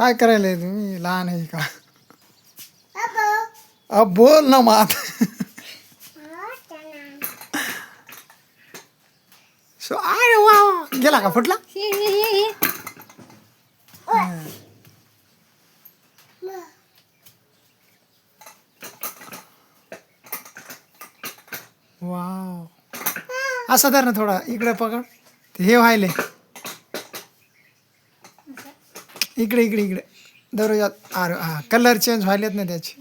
काय करायला तुम्ही? लहान आहे का? अब. बोल ना मात. सो अरे वा वा. गेला का? फुटला? वाव. असा धर ना थोडा. इकडे पकड. ते हे व्हायले. इकडे इकडे इकडे. दररोज अरे हा कलर चेंज व्हायलेत ना त्याचे.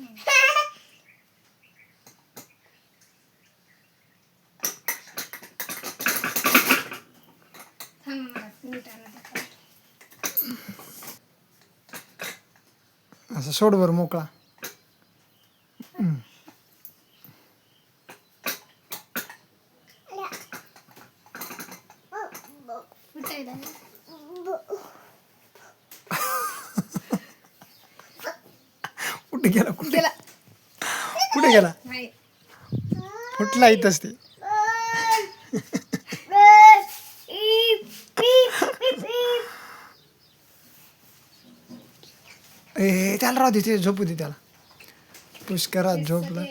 असं सोड बरं मोकळा. कुठे गेला कुठे? गेला. कुठे गेला? नाही. फुटला इथंच ते? ए त्याला राहू दे ते झोपू दे त्याला. पुष्करात झोपला.